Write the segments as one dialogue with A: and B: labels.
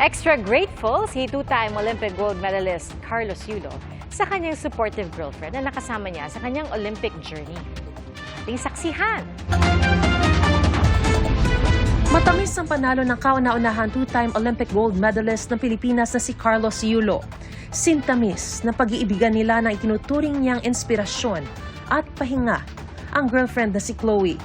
A: Extra grateful si two-time Olympic gold medalist Carlos Yulo sa kanyang supportive girlfriend na nakasama niya sa kanyang Olympic journey. Ating saksihan.
B: Matamis ang panalo ng kauna-unahan two-time Olympic gold medalist ng Pilipinas na si Carlos Yulo. Sintamis na pag-iibigan nila ng itinuturing niyang inspirasyon at pahinga ang girlfriend na si Chloe.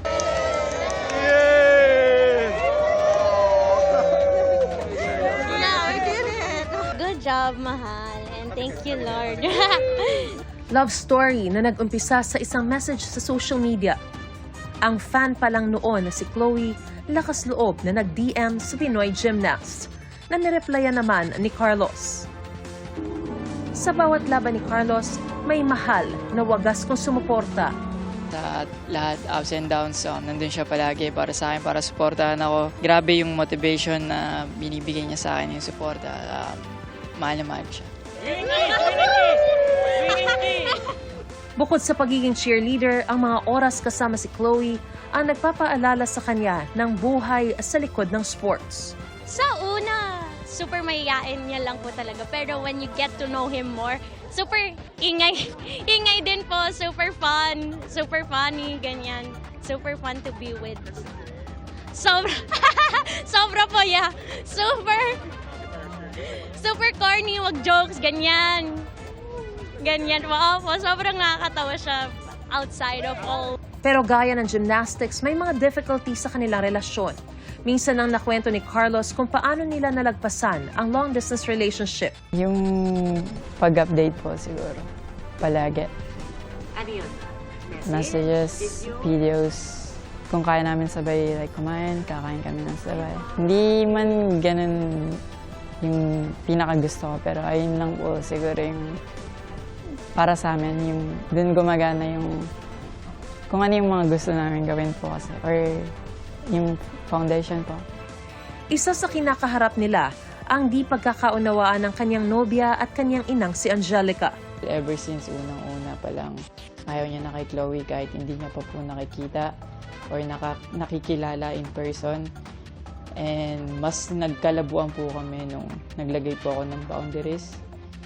C: Job, Mahal. And thank you, Lord.
B: Love story na nag-umpisa sa isang message sa social media. Ang fan pa lang noon na si Chloe, lakas loob na nag-DM sa Pinoy gymnast na nireplyan naman ni Carlos. Sa bawat laban ni Carlos, may mahal na wagas kong sumuporta
D: Sa lahat, ups and downs, um, nandun siya palagi para sa akin, para supportahan ako. Grabe yung motivation na binibigay niya sa akin yung suporta. Um, mahal na mahal siya.
B: Bukod sa pagiging cheerleader, ang mga oras kasama si Chloe ang nagpapaalala sa kanya ng buhay sa likod ng sports.
C: Sa una, super mayayain niya lang po talaga. Pero when you get to know him more, super ingay. Ingay din po. Super fun. Super funny. Ganyan. Super fun to be with. Sobra. Sobra po, yeah. Super. Super corny. Wag jokes. Ganyan. Ganyan. Wow po. Sobrang nakakatawa siya outside of all
B: Pero gaya ng gymnastics, may mga difficulty sa kanilang relasyon. Minsan nang nakwento ni Carlos kung paano nila nalagpasan ang long-distance relationship.
D: Yung pag-update po siguro, palagi.
A: Ano yun?
D: Messages, videos, kung kaya namin sabay like kumain, kakain kami ng sabay. Hindi man ganun yung pinakagusto ko, pero ayun lang po siguro yung para sa amin, yung dun gumagana yung kung ano yung mga gusto namin gawin po kasi or yung foundation po.
B: Isa sa kinakaharap nila ang di pagkakaunawaan ng kanyang nobya at kanyang inang si Angelica.
D: Ever since unang-una pa lang, ayaw niya na kay Chloe kahit hindi niya pa po nakikita or naka, nakikilala in person. And mas nagkalabuan po kami nung naglagay po ako ng boundaries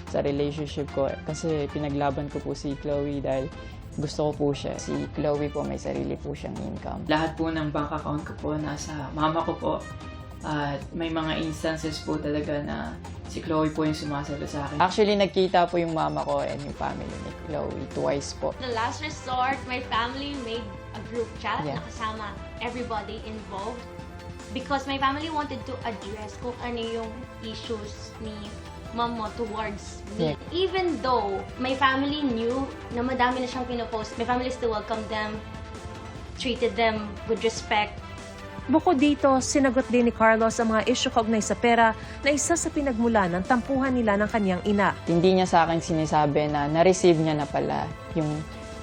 D: sa relationship ko. Kasi pinaglaban ko po si Chloe dahil gusto ko po siya. Si Chloe po may sarili po siyang income. Lahat po ng bank account ko po nasa mama ko po. At may mga instances po talaga na si Chloe po yung sumasalo sa akin. Actually, nagkita po yung mama ko and yung family ni Chloe twice po.
C: The last resort, my family made a group chat
D: Yeah.
C: na kasama everybody involved because my family wanted to address kung ano yung issues ni mom mo towards me.
D: Yeah.
C: Even though my family knew na madami na siyang pinopost, my family still welcomed them, treated them with respect.
B: Bukod dito, sinagot din ni Carlos ang mga isyu kaugnay sa pera na isa sa pinagmulan ng tampuhan nila ng kanyang ina.
D: Hindi niya sa akin sinisabi na na-receive niya na pala yung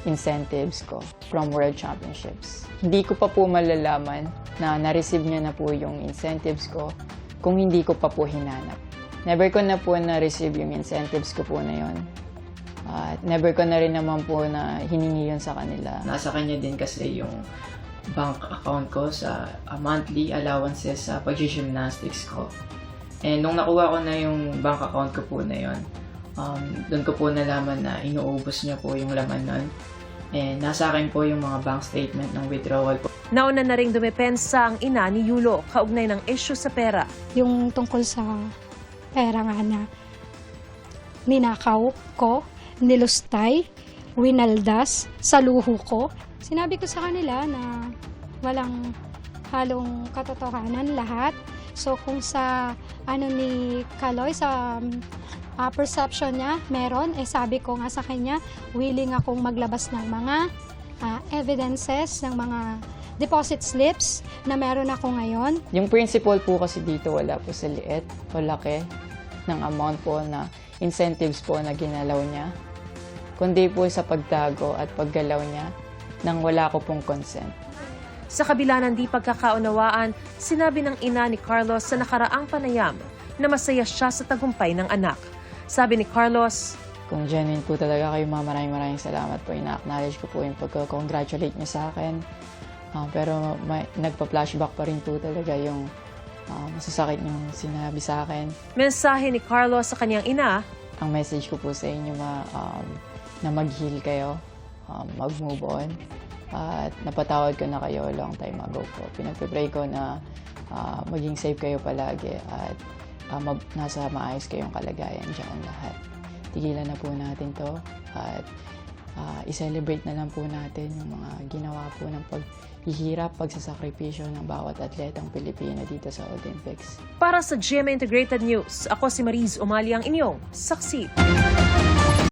D: incentives ko from World Championships. Hindi ko pa po malalaman na na-receive niya na po yung incentives ko kung hindi ko pa po hinanap. Never ko na po na-receive yung incentives ko po na yon. At never ko na rin naman po na hiningi yun sa kanila. Nasa kanya din kasi yung bank account ko sa uh, monthly allowances sa pag-gymnastics ko. And nung nakuha ko na yung bank account ko po na yon, um, doon ko po nalaman na inuubos niya po yung laman nun. And nasa akin po yung mga bank statement ng withdrawal ko.
B: Nauna na ring dumepensa ang ina ni Yulo kaugnay ng isyu sa pera.
E: yung tungkol sa pera nga na ninakaw ko, nilustay, winaldas sa luho ko. Sinabi ko sa kanila na walang halong katotohanan lahat. So kung sa ano ni Kaloy sa ah, perception niya meron, eh sabi ko nga sa kanya, willing akong maglabas ng mga ah, evidences, ng mga deposit slips na meron ako ngayon.
D: Yung principal po kasi dito wala po sa liit o laki ng amount po na incentives po na ginalaw niya. Kundi po sa pagtago at paggalaw niya nang wala ko pong consent.
B: Sa kabila ng di pagkakaunawaan, sinabi ng ina ni Carlos sa nakaraang panayam na masaya siya sa tagumpay ng anak. Sabi ni Carlos,
D: Kung genuine po talaga kayo, ma, maraming maraming salamat po. Ina-acknowledge ko po yung pagka-congratulate niyo sa akin. Ah, pero may, nagpa-flashback pa rin po talaga yung ah, masasakit yung sinabi sa akin.
B: Mensahe ni Carlo sa kanyang ina,
D: Ang message ko po sa inyo ma, um, na mag-heal kayo, um, mag-move on. At napatawad ko na kayo long time ago po. Pinagpipray ko na ah, maging safe kayo palagi at ah, mag, nasa maayos kayong kalagayan dyan lahat. Tigilan na po natin to at ah, i-celebrate na lang po natin yung mga ginawa po ng paghihirap, pagsasakripisyo ng bawat atletang Pilipino dito sa Olympics.
B: para sa GMA Integrated News, ako si Mariz Umali ang inyong saksi.